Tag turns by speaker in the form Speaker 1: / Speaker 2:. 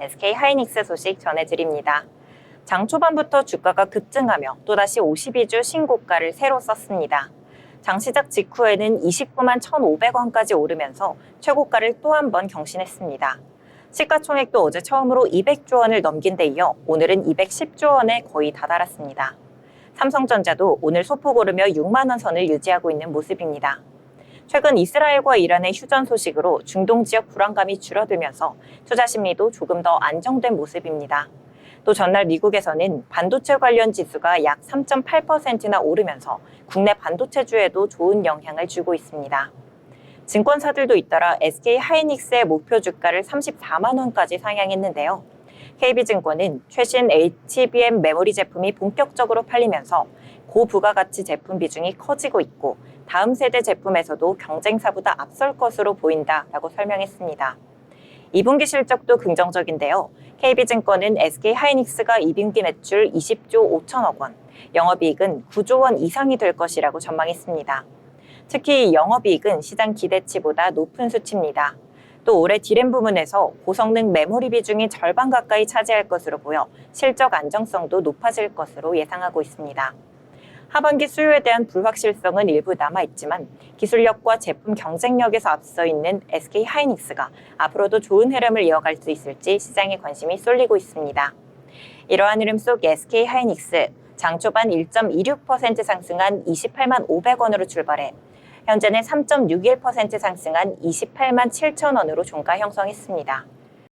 Speaker 1: SK 하이닉스 소식 전해드립니다. 장 초반부터 주가가 급증하며 또다시 52주 신고가를 새로 썼습니다. 장 시작 직후에는 29만 1,500원까지 오르면서 최고가를 또 한 번 경신했습니다. 시가총액도 어제 처음으로 200조 원을 넘긴 데 이어 오늘은 210조 원에 거의 다다랐습니다. 삼성전자도 오늘 소폭 오르며 6만 원 선을 유지하고 있는 모습입니다. 최근 이스라엘과 이란의 휴전 소식으로 중동 지역 불안감이 줄어들면서 투자 심리도 조금 더 안정된 모습입니다. 또 전날 미국에서는 반도체 관련 지수가 약 3.8%나 오르면서 국내 반도체주에도 좋은 영향을 주고 있습니다. 증권사들도 잇따라 SK 하이닉스의 목표 주가를 34만 원까지 상향했는데요. KB증권은 최신 HBM 메모리 제품이 본격적으로 팔리면서 고부가가치 제품 비중이 커지고 있고 다음 세대 제품에서도 경쟁사보다 앞설 것으로 보인다라고 설명했습니다. 2분기 실적도 긍정적인데요. KB증권은 SK 하이닉스가 2분기 매출 20조 5천억 원, 영업이익은 9조 원 이상이 될 것이라고 전망했습니다. 특히 영업이익은 시장 기대치보다 높은 수치입니다. 또 올해 디램 부문에서 고성능 메모리 비중이 절반 가까이 차지할 것으로 보여 실적 안정성도 높아질 것으로 예상하고 있습니다. 하반기 수요에 대한 불확실성은 일부 남아 있지만 기술력과 제품 경쟁력에서 앞서 있는 SK 하이닉스가 앞으로도 좋은 흐름을 이어갈 수 있을지 시장에 관심이 쏠리고 있습니다. 이러한 흐름 속 SK 하이닉스 장 초반 1.26% 상승한 28만 500원으로 출발해 현재는 3.61% 상승한 28만 7천 원으로 종가 형성했습니다.